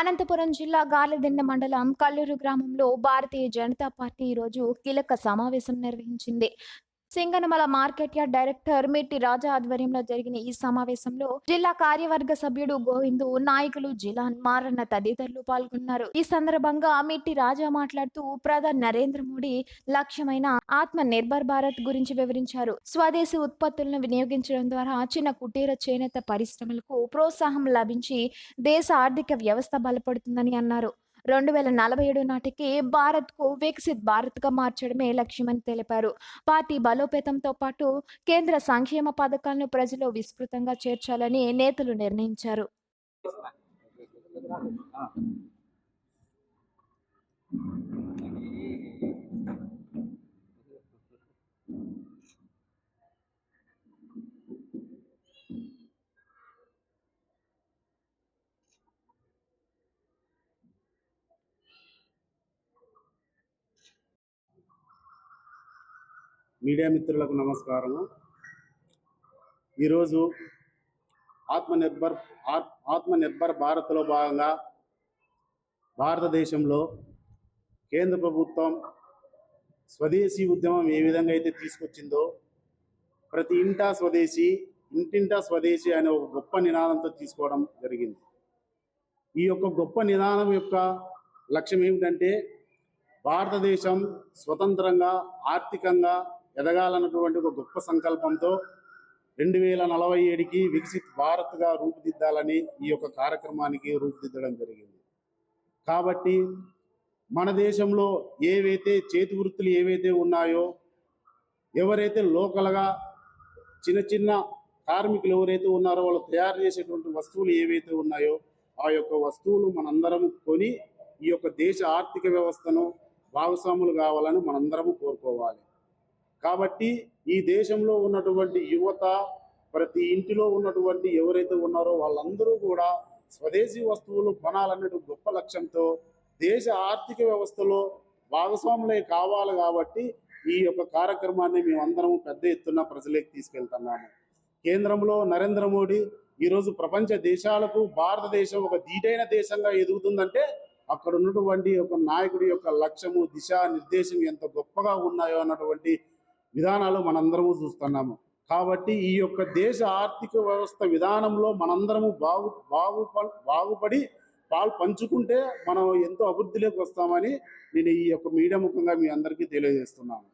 అనంతపురం జిల్లా గాలిదిండ మండలం కల్లూరు గ్రామంలో భారతీయ జనతా పార్టీ ఈరోజు కీలక సమావేశం నిర్వహించింది. Singanamala market yard director Mitti Raja ఆధ్వర్యంలో జరిగిన ఈ సమావేశంలో జిల్లా కార్యవర్గ సభ్యుడు గోవిందు నాయకులు జిలాన్ మారన్న తదితరులు పాల్గొన్నారు. ఈ సందర్భంగా మిట్టి రాజా మాట్లాడుతూ ప్రధాని నరేంద్ర మోడీ లక్ష్యమైన ఆత్మ నిర్భర్ భారత్ గురించి వివరించారు. స్వదేశీ ఉత్పత్తులను వినియోగించడం ద్వారా చిన్న కుటీర చేనేత పరిశ్రమలకు ప్రోత్సాహం లభించి దేశ ఆర్థిక వ్యవస్థ బలపడుతుందని అన్నారు. రెండు వేల నలభై ఏడు నాటికి భారత్కు వికసిత్ భారత్గా మార్చడమే లక్ష్యమని తెలిపారు. పార్టీ బలోపేతంతో పాటు కేంద్ర సంక్షేమ పథకాలను ప్రజలు విస్తృతంగా చేర్చాలని నేతలు నిర్ణయించారు. మీడియా మిత్రులకు నమస్కారము. ఈరోజు ఆత్మనిర్భర్ ఆత్- ఆత్మనిర్భర్ భారత్లో భాగంగా భారతదేశంలో కేంద్ర ప్రభుత్వం స్వదేశీ ఉద్యమం ఏ విధంగా అయితే తీసుకొచ్చిందో ప్రతి ఇంటా స్వదేశీ ఇంటింటా స్వదేశీ అనే ఒక గొప్ప నినాదంతో తీసుకోవడం జరిగింది. ఈ యొక్క గొప్ప నినాదం యొక్క లక్ష్యం ఏమిటంటే భారతదేశం స్వతంత్రంగా ఆర్థికంగా ఎదగాలన్నటువంటి ఒక గొప్ప సంకల్పంతో రెండు వేల నలభై ఏడుకి వికసిత్ భారత్గా రూపుదిద్దాలని ఈ యొక్క కార్యక్రమానికి రూపుదిద్దడం జరిగింది. కాబట్టి మన దేశంలో ఏవైతే చేతి వృత్తులు ఏవైతే ఉన్నాయో ఎవరైతే లోకల్గా చిన్న చిన్న కార్మికులు ఎవరైతే ఉన్నారో వాళ్ళు తయారు చేసేటువంటి వస్తువులు ఏవైతే ఉన్నాయో ఆ యొక్క వస్తువులు మనందరం కొని ఈ యొక్క దేశ ఆర్థిక వ్యవస్థను భాగస్వాములు కావాలని మనందరము కోరుకోవాలి. కాబట్టి ఈ దేశంలో ఉన్నటువంటి యువత ప్రతి ఇంటిలో ఉన్నటువంటి ఎవరైతే ఉన్నారో వాళ్ళందరూ కూడా స్వదేశీ వస్తువులు కొనాలనే గొప్ప లక్ష్యంతో దేశ ఆర్థిక వ్యవస్థలో భాగస్వాములే కావాలి కాబట్టి ఈ యొక్క కార్యక్రమాన్ని మేమందరం పెద్ద ఎత్తున ప్రజలకు తీసుకెళ్తున్నాము. కేంద్రంలో నరేంద్ర మోడీ ఈరోజు ప్రపంచ దేశాలకు భారతదేశం ఒక దీటైన దేశంగా ఎదుగుతుందంటే అక్కడ ఉన్నటువంటి ఒక నాయకుడి యొక్క లక్ష్యము దిశ నిర్దేశం ఎంత గొప్పగా ఉన్నాయో అన్నటువంటి విధానాలు మనందరము చూస్తున్నాము. కాబట్టి ఈ యొక్క దేశ ఆర్థిక వ్యవస్థ విధానంలో మనందరము బాగు బాగు బాగుపడి పాలు పంచుకుంటే మనం ఎంతో అభివృద్ధిలోకి వస్తామని నేను ఈ యొక్క మీడియా ముఖంగా మీ అందరికీ తెలియజేస్తున్నాను.